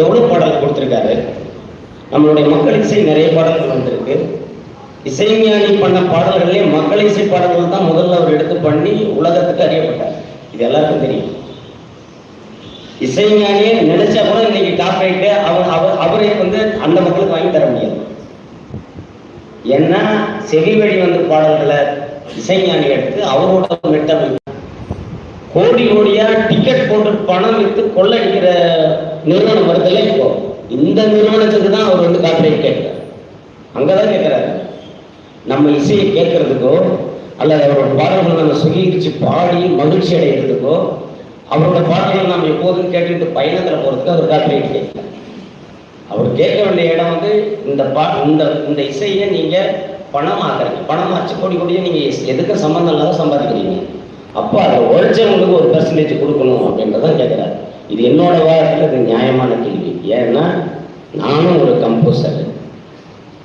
எவ்வளோ பாடல் கொடுத்துருக்காரு? நம்மளுடைய மக்கள் இசை நிறைய பாடல்கள் வந்திருக்கு. இசைஞானி பண்ண பாடல்களே மக்கள் இசை பாடல்கள் தான் முதல்ல அவர் எடுத்து பண்ணி உலகத்துக்கு அறியப்பட்டார். இது எல்லாருக்கும் தெரியும். இசைஞானியே நினைச்சா கூட இன்னைக்கு காப்பிரைட்டு அவர் அவர் அவரே வந்து அந்த மக்களுக்கு வாங்கி தர முடியாது. ஏன்னா செவி வழி வந்து பாடல்களை இசைஞானி எடுத்து அவரோட மெட்டமைப்பு கோடி கோடியா டிக்கெட் போட்டு பணம் விற்று கொள்ளடிக்கிற நிறுவனம் வருதுல இப்போ இந்த நிறுவனத்துக்கு தான் அவர் வந்து காப்பிரைட் கேட்கிறார் அங்கதான் கேட்கிறாரு நம்ம இசையை கேட்கறதுக்கோ அல்லது அவரோட பாடல்களை நம்ம சுகீகரிச்சு பாடி மகிழ்ச்சி அடைகிறதுக்கோ அவரோட பாடல்களை நம்ம எப்போதும் கேட்டுட்டு பயணத்துல போறதுக்கு அவர் காப்பிரைட் கேட்கிறார் அவர் கேட்க வேண்டிய இடம் வந்து இந்த பா இந்த இந்த இசையை நீங்க பணமாக்குறீங்க. பணமாச்சு கோடி கோடியே நீங்க எதுக்கு சம்பந்தம் இல்லாத சம்பாதிக்கிறீங்க. அப்போ அதை உழைச்சவங்களுக்கு ஒரு பர்சன்டேஜ் கொடுக்கணும் அப்படின்றதான் கேட்குறாரு. இது என்னோட வாரத்தில் இது நியாயமான கேள்வி. ஏன்னா நானும் ஒரு கம்போசர்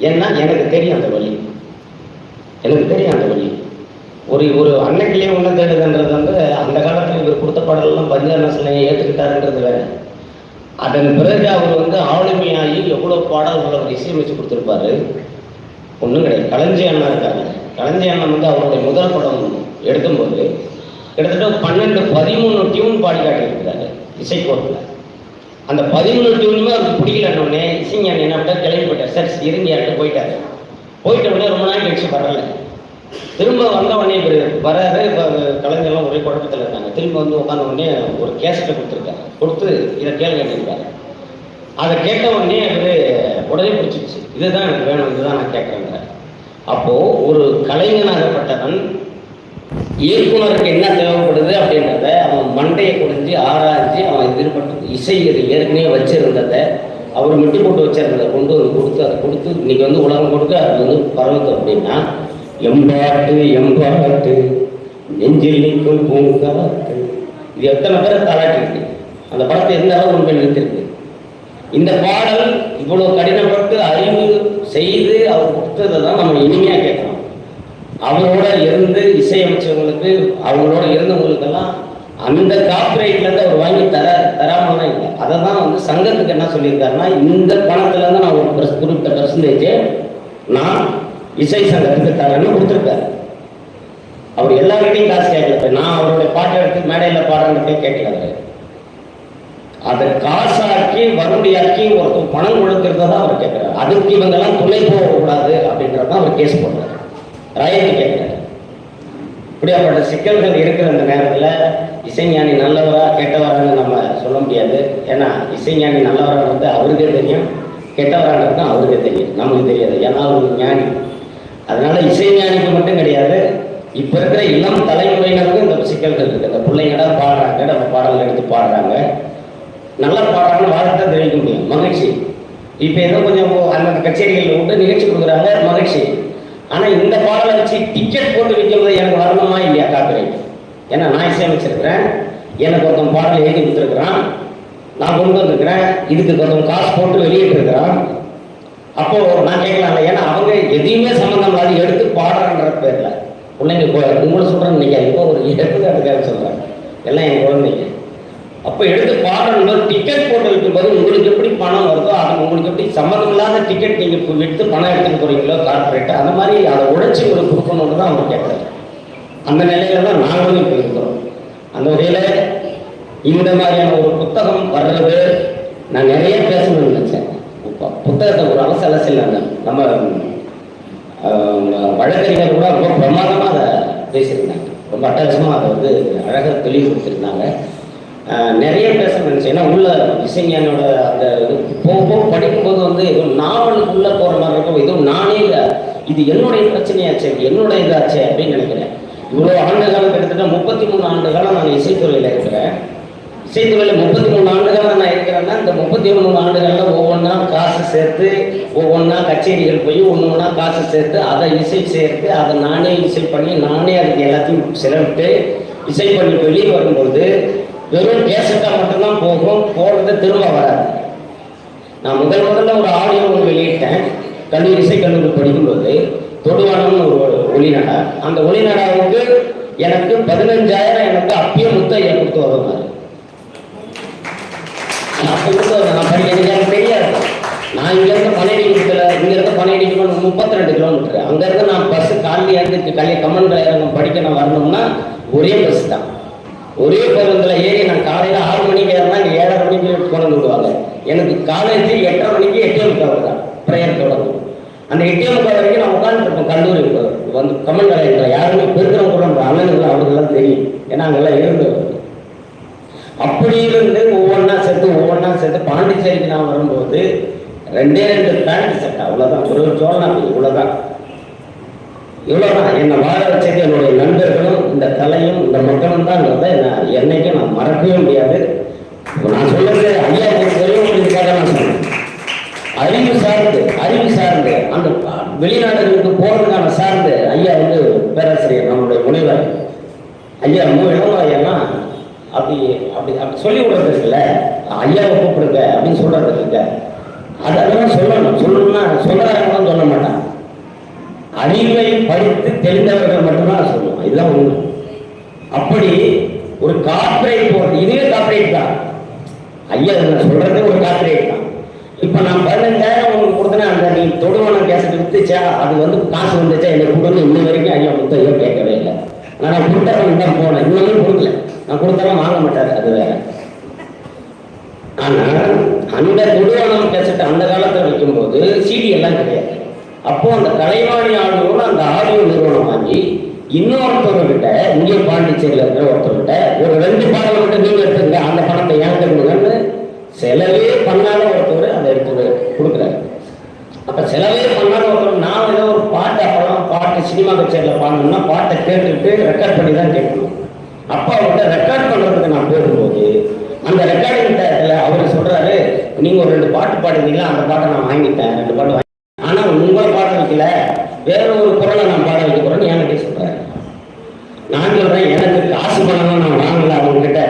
ஏன்னா எனக்கு தெரியும் அந்த வழி. எனக்கு தெரியும் அந்த வழி. ஒரு ஒரு அன்னைக்கிலேயே ஒன்று தேடுதுன்றது வந்து அந்த காலத்தில் இவர் கொடுத்த பாடலாம் சிலையை ஏற்றுக்கிட்டாருன்றது வேற. அதன் பிறகு அவர் வந்து ஆளுமையாகி எவ்வளோ பாடல்கள் அவர் இசையமைச்சு கொடுத்துருப்பாரு? ஒன்றும் கிடையாது. களஞ்சி அண்ணா இருக்காங்க களஞ்சி அண்ணன் வந்து அவருடைய முதல் படம் எடுக்கும்போது கிட்டத்தட்ட பன்னெண்டு பதிமூணு டியூன் பாடி காட்டியிருக்கிறாரு இசைக்கோட்டில் அந்த பதிமூணு டியூனுமே அவருக்கு பிடிக்கலன்னொடனே இசைஞானி என்ன பண்ணார் கிளம்பி போயிட்டார். சார் இருங்கியாட்டு போயிட்டாரு. போயிட்ட உடனே ரொம்ப நாள் கழிச்சு வரல. திரும்ப வந்த உடனே இவர் வராரு இப்போ கலைஞர்லாம் ஒரே குழப்பத்தில் இருக்காங்க திரும்ப வந்து உட்காந்த உடனே ஒரு கேசட்டை கொடுத்துருக்காரு. கொடுத்து இதை கேள்வி கேட்டிருக்காரு. அதை கேட்ட உடனே அவர் உடனே பிடிச்சிருச்சு. இதுதான் எனக்கு வேணும் இதுதான் நான் கேட்குறேங்க அப்போது ஒரு கலைஞனாகப்பட்டவன் இயக்குனருக்கு என்ன தேவைப்படுது அப்படின்றத அவன் மண்டையை குறைஞ்சி ஆராய்ஞ்சு அவன் எதிர்பட்டு இசை ஏற்கனவே வச்சிருந்ததை அவர் மிட்டி போட்டு வச்சிருந்ததை கொண்டு வந்து கொடுத்து அதை கொடுத்து இன்னைக்கு வந்து உலகம் கொடுக்க அது வந்து பரவுது அப்படின்னா எம்பாட்டு எம்பாட்டு நெஞ்சில் நிற்கும் பூங்காட்டு இது எத்தனை பேரை தாளாட்டிருக்கு அந்த படத்தை எந்த அளவு உண்மை போய் நிறுத்திருக்கு இந்த பாடல் இவ்வளவு கடினப்பட்டு அறிவு செய்து அவர் கொடுத்ததை தான் நம்ம இனிமையாக கேட்கணும் அவங்களோட இருந்து இசையமைச்சவங்களுக்கு அவங்களோட இருந்தவங்களுக்கெல்லாம் அந்த காப்பிரைட்லேருந்து அவர் வாங்கி தர தராமலாம் இல்லை. அதை தான் வந்து சங்கத்துக்கு என்ன சொல்லியிருக்காருன்னா இந்த பணத்துலேருந்து நான் ஒரு பெர்ஸ் குறிப்பிட்ட பெர்சன்டேஜ் நான் இசை சங்கத்துக்கு தரேன்னு கொடுத்துருக்காரு. அவர் எல்லாருக்கிட்டையும் காசு கேட்கல. நான் அவருடைய பாட்டை எடுத்து மேடையில் பாடுறதுக்கே கேட்கல அதை காசாக்கி வறுமையாக்கி ஒருத்தர் பணம் கொடுக்கறத தான் அவர் கேட்குறாரு. அதுக்கு இவங்கெல்லாம் துணை போகக்கூடாது தான் அவர் கேஸ் பண்ணுறாரு ராயத்தை கேட்கிறார் இப்படியாப்பட்ட சிக்கல்கள் இருக்கிற அந்த நேரத்தில் இசைஞானி நல்லவரா கெட்டவரான்னு நம்ம சொல்ல முடியாது. ஏன்னா இசைஞானி நல்லவரான்றது அவருக்கே தெரியும் கெட்டவரான்றது அவருக்கே தெரியும். நமக்கு தெரியாது. ஏன்னா அவர் ஞானி. அதனால இசைஞானிக்கு மட்டும் கிடையாது. இப்போ இருக்கிற இளம் தலைமுறையினருக்கும் இந்த சிக்கல்கள் இருக்குது இந்த பிள்ளைங்கடா பாடுறாங்க நம்ம பாடல்கள் எடுத்து பாடுறாங்க. நல்லா பாடுறாங்கன்னு வாழ்த்தை தெரிவிக்க முடியும். மகிழ்ச்சி. இப்போ ஏதோ கொஞ்சம் அந்த கச்சேரிகள் விட்டு நிகழ்ச்சி கொடுக்குறாங்க. மகிழ்ச்சி. ஆனால் இந்த பாடலை வச்சு டிக்கெட் போட்டு விற்கிறது எனக்கு வரணுமா இல்லையா காப்பிரைட் ஏன்னா நான் இசையமைச்சிருக்கிறேன். எனக்கு ஒருத்தன் பாடல் எழுதி கொடுத்துருக்குறான். நான் கொண்டு வந்திருக்கிறேன். இதுக்கு ஒருத்தன் காசு போட்டு வெளியிட்டிருக்கிறான் அப்போ நான் கேட்கலாம்ல ஏன்னா அவங்க எதையுமே சம்மந்தம் இல்லாத எடுத்து பாடுறன்ற பேர்ல. பிள்ளைங்க இப்போ உங்களை சொல்றேன் நினைக்காது இப்போ ஒரு எடுத்துக்காட்டுக்காக சொல்றேன். எல்லாம் என் குழந்தைங்க. அப்போ எடுத்து பாடணும் டிக்கெட் போட்டு பதில் உங்களுக்கு எப்படி பணம் வருதோ அது உங்களுக்கு எப்படி சம்மந்தம் இல்லாத டிக்கெட் நீங்கள் எடுத்து பணம் எடுத்துட்டு போறீங்களோ கார்பரேட் அந்த மாதிரி அதை உழைச்சி உங்களுக்கு கொடுக்கணும்னு தான் அவங்க கேட்குறாங்க அந்த நிலையில தான் நாங்களும் இப்போ இருக்கிறோம். அந்த வகையில் இந்த மாதிரியான ஒரு புத்தகம் வர்றது நான் நிறைய பேசணும்னு நினைச்சேன். இப்போ புத்தகத்தை ஒரு அலச அலசில் நம்ம வழக்கறிஞர் கூட ரொம்ப பிரமாதமாக அதை பேசியிருந்தாங்க. ரொம்ப அட்டாச்சமாக அதை வந்து அழகாக தெளிவு கொடுத்துருந்தாங்க நிறைய பேச நினைச்சேன். ஏன்னா உள்ள இசைஞானோட அந்த இது போக போக படிக்கும்போது வந்து ஏதோ நாவலுக்குள்ளே போகிற மாதிரி இருக்கும். எதுவும் நானே இல்லை. இது என்னுடைய பிரச்சனையாச்சே என்னோட இதாச்சே அப்படின்னு நினைக்கிறேன். இவ்வளோ ஆண்டு காலம் கிட்டத்தட்ட முப்பத்தி மூணு ஆண்டு காலம் நான் இசைத்துறையில் இருக்கிறேன். இசைத்துறையில் முப்பத்தி மூணு ஆண்டுகள் நான் இருக்கிறேன்னா இந்த முப்பத்தி மூணு ஆண்டுகளில் ஒவ்வொன்றா காசு சேர்த்து ஒவ்வொன்றா கச்சேரிகள் போய் ஒன்று ஒன்றா காசு சேர்த்து அதை இசை சேர்த்து அதை நானே இசை பண்ணி நானே அதுக்கு எல்லாத்தையும் செலவிட்டு இசை பண்ணி வெளியே வரும்போது வெறும் பேசிட்டா மட்டும்தான் போகும் போகிறது திரும்ப வராது. நான் முதல் முதல்ல ஒரு ஆடியோ ஒன்று வெளியிட்டேன். கல்லூரி இசை கல்லூரி படிக்கும்போது தொடுவானம்னு ஒரு ஒளிநடா. அந்த ஒளிநடாவுக்கு எனக்கு பதினஞ்சாயிரம் எனக்கு அப்பயே முத்தையா கொடுத்து உதவுனாரு அப்போ இருந்து நான் படிக்க எனக்கு தெரியாது. நான் இங்கேருந்து பனையடிக்கிறதுல இங்கேருந்து பனையடிக்கணும் முப்பத்தி ரெண்டு கிலோமீட்டர். அங்கேருந்து நான் பஸ்ஸு காலையில் இருந்து கல்வி கம்மன் இறங்கம் படிக்க நான் வரணும்னா ஒரே பஸ் தான். ஒரே பேருந்துல ஏறி நான் காலையில் ஆறு மணிக்கு ஏறினா இங்கே ஏழரை மணிக்கு கொண்டு விடுவாங்க. எனக்கு காலேஜ் எட்டரை மணிக்கு எட்டே முக்கால் தான் ப்ரேயர் தொடங்கும். அந்த எட்டே முக்கால் வரைக்கும் நான் உட்காந்துருப்போம் கல்லூரி வந்து கமல் நிலையத்தில் யாருமே பெருக்கிறவங்க கூட நம்ம அண்ணனுக்கு அவங்களுக்குலாம் தெரியும். ஏன்னா அங்கெல்லாம் இருந்து அப்படி இருந்து ஒவ்வொன்றா சேர்த்து ஒவ்வொன்றா சேர்த்து பாண்டிச்சேரிக்கு நான் வரும்போது ரெண்டே ரெண்டு பேண்ட் செட் அவ்வளோதான் ஒரு ஒரு சோழனா இவ்வளோதான் இவ்வளோதான் என்னை வாழ வச்சது என்னுடைய நண்பர்களும் இந்த கலையும் இந்த மக்களும் தான் நான் என்னைக்கும் நான் மறக்கவே முடியாது. நான் சொல்றது ஐயா தெரியும் உங்களுக்கு நான் அறிவு சார்ந்து அறிவு சார்ந்து அந்த வெளிநாடுகளுக்கு போறதுக்கான சார்ந்து ஐயா வந்து பேராசிரியர் நம்மளுடைய முனைவர். ஐயா மூ. இளமாயெல்லாம் அப்படி அப்படி அப்படி சொல்லி விடுறது இருக்குல்ல ஐயாவை கூப்பிடுங்க அப்படின்னு சொல்றது இருக்குல்ல அதெல்லாம் சொல்லணும். சொல்லணும்னா சொல்றாங்கன்னு சொல்ல மாட்டான் அறிவை படித்து தெரிந்தவர்கள் மட்டும்தான் சொல்லுவோம் இதுதான் உண்மை. அப்படி ஒரு கார்பரேட் போறது இதுவே கார்பரேட் தான். ஐயா நான் சொல்றது ஒரு கார்பரேட் தான். இப்போ நான் பதினஞ்சாயிரம் உங்களுக்கு கொடுத்தேன் அந்த நீ தொடுவானம் கேசட் வித்துச்சா அது வந்து காசு வந்துச்சா என்னை கொடுக்கணும் இன்ன வரைக்கும் ஐயா கொடுத்த ஐயா கேட்கவே இல்லை. ஆனால் நான் கொடுத்தவன் தான் போனேன். இன்னும் கொடுக்கல. நான் கொடுத்தாலும் வாங்க மாட்டாரு அது வேற. ஆனா அந்த தொடுவனம் கேசட் அந்த காலத்துல வைக்கும்போது சிடி எல்லாம் கிடையாது. அப்போ அந்த கலைவாணி ஆடியோட அந்த ஆடியோ நிறுவனம் வாங்கி இன்னொருத்தவர்கிட்ட இங்கே பாண்டிச்சேரியில் இருக்கிற ஒருத்தர்கிட்ட ஒரு ரெண்டு பாடம் மட்டும் நீங்க எடுத்துங்க அந்த பணத்தை ஏன் கொடுங்கன்னு செலவே பண்ணாத ஒருத்தர் அதை எடுத்து கொடுக்குறாரு. அப்ப செலவே பண்ணாத ஒருத்தர் நான் ஏதோ ஒரு பாட்டு படம் பாட்டு சினிமா கச்சேரியில் பாடணும்னா பாட்டை கேட்டுக்கிட்டு ரெக்கார்ட் பண்ணி தான் கேட்கணும். அப்போ அவர்கிட்ட ரெக்கார்ட் பண்றதுக்கு நான் போகும்போது அந்த ரெக்கார்டிங் டயத்தில் அவர் சொல்றாரு நீங்க ஒரு ரெண்டு பாட்டு பாடுவீங்களா அந்த பாட்டை நான் வாங்கிட்டேன். ரெண்டு பாட்டு வாங்கி ஆனா உங்களை பாட வைக்கல வேற ஒரு குரலை நான் பாட வைக்க போறேன்னு என்கிட்ட சொல்றாரு. நான் சொல்றேன் எனக்கு காசு பணம்லாம் நான் வாங்கல அவங்க கிட்ட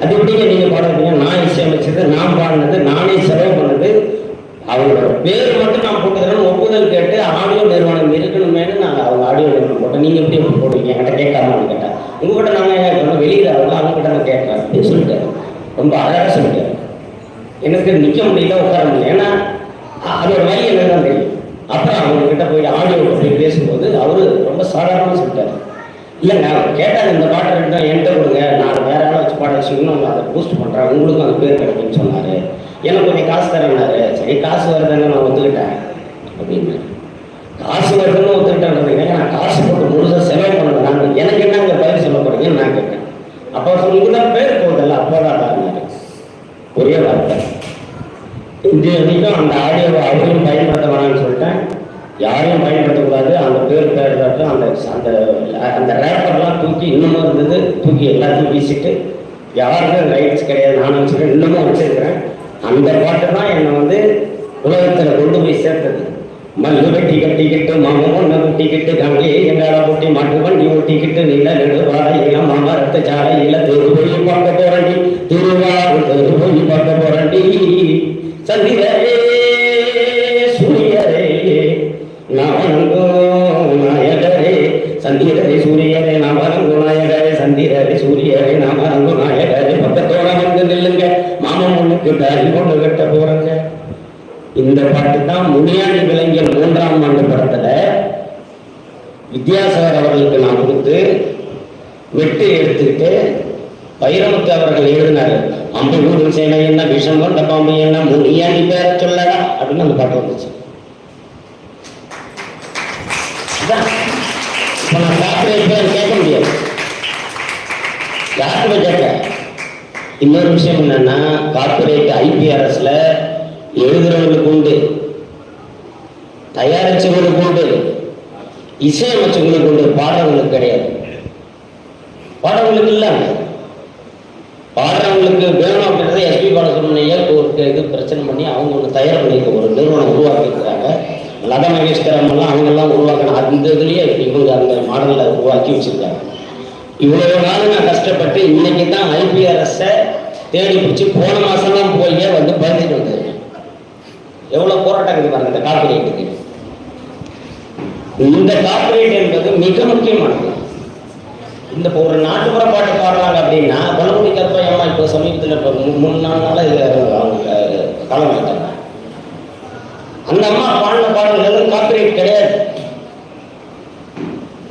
அது எப்படிங்க நீங்க பாட வைப்பீங்க நான் வாங்கினது நானே செலவு பண்ணது. அவங்களோட பேர் மட்டும் நான் போட்டதுனால ஒப்புதல் கேட்டு ஆடியோ நிறுவனம் இருக்கணுமேனு நாங்கள் அவங்க ஆடியோ நிறுவனம் போட்டேன் நீங்க எப்படி அப்படி போடுவீங்க? என்கிட்ட கேட்காமனு கேட்டேன் உங்ககிட்ட நாங்கள் என்ன வெளியில அவங்க அவங்க அவங்ககிட்ட நான் கேட்கறேன். அப்படின்னு சொல்லிட்டாரு. ரொம்ப அழகாக சொல்லிட்டாரு. எனக்கு நிற்க முடியல உட்கார முடியல. ஏன்னா அதோட வழி எனக்கு தெரியும். அப்புறம் அவங்க கிட்ட போய் ஆடியோ போய் பேசும்போது அவரு ரொம்ப சாதாரணமாக சொல்லிட்டாரு. இல்லைங்க அவர் கேட்டாங்க இந்த பாட்டை ரெண்டும் என்கிட்ட கொடுங்க. நான் வேற ஆளை வச்சு பாட வச்சுக்கணும் பூஸ்ட் பண்ணுறேன் உங்களுக்கும் அந்த பேர் கிடைக்கும்னு சொன்னார். எனக்கு கொஞ்சம் காசு தரேன்னாரு. சரி காசு வருதுன்னு நான் ஒத்துக்கிட்டேன் அப்படின்னு. காசு வருதுன்னு ஒத்துக்கிட்டேன் நான் காசு போட்டு முழுசாக செலவு பண்ண நான் எனக்கு என்ன பதில் சொல்ல போறீங்கன்னு நான் கேட்டேன். அப்போ உங்களுக்கு தான் பேர் போதில்ல அப்போதான் தாருனாரு ஒரே வார்த்தை. இந்திய வரைக்கும் அந்த ஆடியோவை அவரையும் பயன்படுத்த வேணாம்னு சொல்லிட்டேன். யாரையும் பயன்படுத்தக்கூடாது. அந்த பேர் பேர் அந்த அந்த அந்த ரேப்பர்லாம் தூக்கி இன்னமும் இருந்தது தூக்கி எல்லாத்தையும் வீசிட்டு யாருமே ரைட்ஸ் கிடையாது. நான் வச்சுருக்கேன் இன்னமும் வச்சிருக்கிறேன். அந்த பாட்டு தான் என்னை வந்து உலகத்தில் கொண்டு போய் சேர்த்தது. மல்லு வெட்டி கட்டிக்கிட்டு மாமன் ஒன்று வெட்டிக்கிட்டு கங்கை எங்கால பொட்டி மாட்டு வண்டி ஒட்டிக்கிட்டு நீல நெடு வாழையில மாமரத்து சாலையில தெரு போய் பார்க்க போறண்டி திருவாரூர் தெரு போய் பார்க்க போறண்டி சந்திர சூரியரே நான் வணங்கும் நாயகரே சந்திரரே சூரியரே நான் வணங்கும் நாயகரே சந்திரரே சூரியரே நான் வணங்கும் நாயகரே பக்கத்தோட வந்து நில்லுங்க மாமன் ஒண்ணுக்கு தாரி கொண்டு கட்ட போறங்க இந்த பாட்டு தான் முனியாண்டி விலங்கியல் மூன்றாம் ஆண்டு படத்துல வித்யாசாகர் அவர்களுக்கு நான் கொடுத்து வெட்டு எடுத்துக்கிட்டு வைரமுத்து அவர்கள் எழுதினாரு. அம்பு கூடு சேனை என்ன விஷம் கொண்ட பாம்பு என்ன முனியாண்டி பேர சொல்லடா அப்படின்னு அந்த பாட்டு வந்துச்சு. அதான். நான் காப்பிரைட் பேர் கேட்க முடியாது. யாருக்குமே கேட்க? இன்னொரு விஷயம் என்னன்னா கார்பரேட் ஐபிஆர்எஸ்ல எழுதுறவங்களுக்கு உண்டு. தயாரிச்சவங்களுக்கு உண்டு. இசையமைச்சவங்களுக்கு உண்டு. பாடுறவங்களுக்கு கிடையாது. பாடுறவங்களுக்கு இல்லை பாடுறவங்களுக்கு வேணும் அப்படின்றத எஸ்பி பாலசுப்ரமணியர் ஒரு இது பிரச்சனை பண்ணி அவங்க ஒன்று தயார் பண்ணியிருக்க ஒரு நிறுவனம் உருவாக்கியிருக்கிறாங்க. லதா மகேஷ்கரம் எல்லாம் அவங்க எல்லாம் உருவாக்கின அந்த இதுலயே இவங்க அந்த மாடலில் உருவாக்கி வச்சிருக்காங்க. இவ்வளவு நாள் நான் கஷ்டப்பட்டு இன்னைக்கு தான் ஐபிஆர்எஸ் தேடி பிடிச்சி போன மாசம் தான் போய் வந்து பதிஞ்சிட்டு வந்தது எவ்வளவு போராட்டம் இருக்குது பாருங்க இந்த கார்பரேட்டுக்கு இந்த கார்பரேட் என்பது மிக முக்கியமானது. இந்த இப்போ ஒரு நாட்டுப்புற பாட்டு பாடுறாங்க அப்படின்னா பலமுடி கற்பையம்மா இப்போ சமீபத்தில் இப்போ மூணு நாலு நாளாக இது அவங்க களம் அந்த அம்மா பாடின பாடல்கள் காப்பிரைட் கிடையாது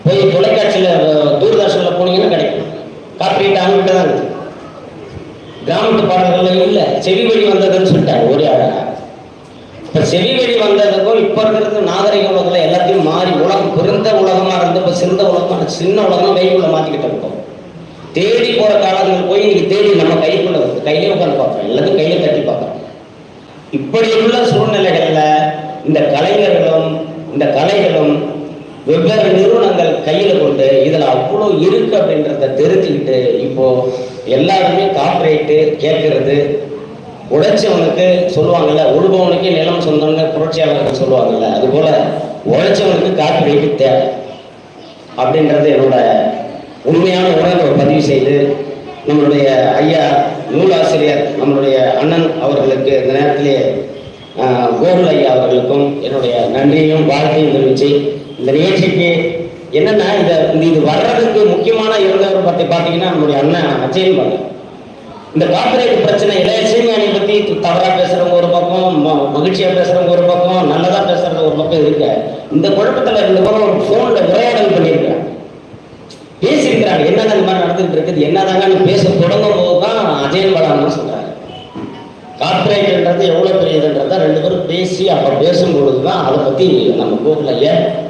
போய் தொலைக்காட்சியில் தூர்தர்ஷனில் போனீங்கன்னா கிடைக்கும் காப்பிரைட் அவங்ககிட்ட தான் இருக்குது கிராமத்து பாடல்கள் இல்லை செவி வழி வந்ததுன்னு சொல்லிட்டாங்க ஒரே அழகா இப்போ செவி வழி வந்ததுக்கும் இப்போ இருக்கிறது நாகரிக உலகத்தில் எல்லாத்தையும் மாறி உலகம் பிறந்த உலகமாக இருந்து உலகமான சின்ன உலகம் கைக்குள்ள மாத்திக்கிட்டு இருக்கோம். தேடி போகிற காலங்கள் போய் இன்னைக்கு தேடி நம்ம கைக்குள்ள வருது. கையிலே உட்காந்து பார்க்குறோம் எல்லாத்தையும் கையில தட்டி பார்க்குறோம் இப்படியுள்ள சூழ்நிலைகள்ல இந்த கலைஞர்களும் இந்த கலைகளும் வெவ்வேறு நிறுவனங்கள் கையில கொண்டு இதுல அவ்வளோ இருக்கு அப்படின்றத தெரிஞ்சுக்கிட்டு இப்போ எல்லாருமே காப்பரேட்டு கேட்கறது. உழைச்சவனுக்கு சொல்லுவாங்கல்ல உழுபவனுக்கு நிலம் சொந்தம்னு புரட்சியாளர்கள் சொல்லுவாங்கல்ல அது போல உழைச்சவனுக்கு காப்பரேட்டு தேவை. அப்படின்றது என்னோட உண்மையான உணர்வை பதிவு செய்து நம்மளுடைய ஐயா நூலாசிரியர் நம்மளுடைய அண்ணன் அவர்களுக்கு இந்த நேரத்திலே கோகுல் ஐயா அவர்களுக்கும் என்னுடைய நன்றியும் வாழ்க்கையும் தெரிவித்து இந்த நிகழ்ச்சிக்கு என்னன்னா இதை இது வர்றதுக்கு முக்கியமான இருந்தவர் பற்றி பார்த்தீங்கன்னா நம்மளுடைய அண்ணன் அஜயன் பண்ண இந்த காப்பிரைட் பிரச்சனை இளைய இசைஞானி பத்தி தவறா பேசுறவங்க ஒரு பக்கம் ம- மகிழ்ச்சியா பேசுறவங்க ஒரு பக்கம் நல்லதா பேசுறது ஒரு பக்கம் இருக்க. இந்த குழப்பத்துல இந்த பேரும் ஒரு போன்ல என்னென்ன நடந்துட்டு இருக்குது என்னதாங்கன்னு பேச தொடங்கும் போது தான் அஜயன் பலான்னு சொல்றாரு. கார்பரேட்ன்றது எவ்வளவு பெரியதுன்றத ரெண்டு பேரும் பேசி அப்புறம் பேசும்பொழுது தான் அதை பத்தி நம்ம கோகுல்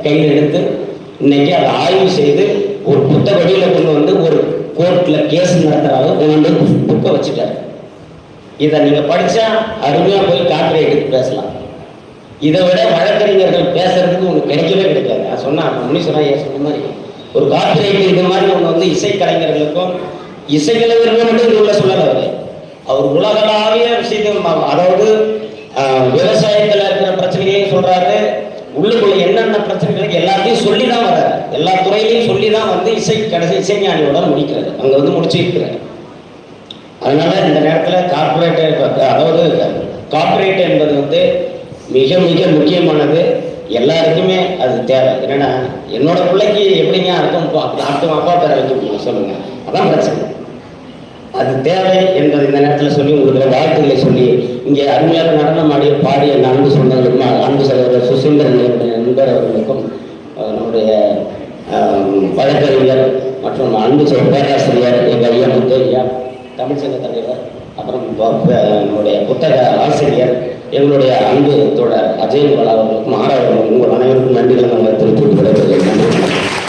கையில் எடுத்து இன்னைக்கு அதை ஆய்வு செய்து ஒரு புத்த வழியில கொண்டு வந்து ஒரு கோர்ட்ல கேஸ் நடத்துறாங்க கொண்டு வந்து புக்கை வச்சுட்டாரு. இதை நீங்க படிச்சா அருமையா போய் கார்பரேட்டுக்கு பேசலாம். இதை விட வழக்கறிஞர்கள் பேசுறதுக்கு உங்களுக்கு கிடைக்கவே கிடைக்காது. நான் சொன்னா முனீஸ்வரன் ஐயா சொன்ன மாதிரி ஒரு கார்பரேட் இது மாதிரி ஒன்று வந்து இசைக்கலைஞர்களுக்கும் இசைக்கலைஞர்கள் மட்டும் இது உள்ள சொல்லல அவர். அவர் உலகளாவிய விஷயத்தை அதாவது விவசாயத்தில் விவசாயத்துல இருக்கிற பிரச்சனைகளையும் சொல்றாரு. உள்ளுக்குள்ள என்னென்ன பிரச்சனைகளுக்கு எல்லாத்தையும் சொல்லி தான் வர்றாரு. எல்லா துறையிலையும் சொல்லி தான் வந்து இசை கடைசி இசைஞானியோட முடிக்கிறது அங்க வந்து முடிச்சு இருக்கிறாரு அதனால இந்த நேரத்தில் கார்பரேட் அதாவது கார்பரேட் என்பது வந்து மிக மிக முக்கியமானது. எல்லாருக்குமே அது தேவை. என்னன்னா என்னோட பிள்ளைக்கு எப்படிங்க அர்த்தம்? அர்த்தம் அப்பா பேரை வச்சு முடியும் சொல்லுங்க. அதான் பிரச்சனை. அது தேவை என்பதை இந்த நேரத்தில் சொல்லி உங்களுக்கு வாழ்த்துக்களை சொல்லி இங்கே அருமையாக நடனம் ஆடி பாடி என் அன்பு சொந்தங்களுக்கும் அன்பு சகோதரர் சுசீந்திரன் நண்பர் அவர்களுக்கும் நம்முடைய வழக்கறிஞர் மற்றும் அன்பு சொல் பேராசிரியர் எங்கள் ஐயா முத்தையா ஐயா தமிழ்ச்சங்க தலைவர் அப்புறம் நம்முடைய புத்தக ஆசிரியர் எங்களுடைய அன்பு தோழர் அஜயன் பாலா அவர்களுக்கும் ஆறாவர்களுக்கும் உங்கள் அனைவருக்கும் நன்றிகளை நாங்கள் திருப்பி கொள்கிறேன்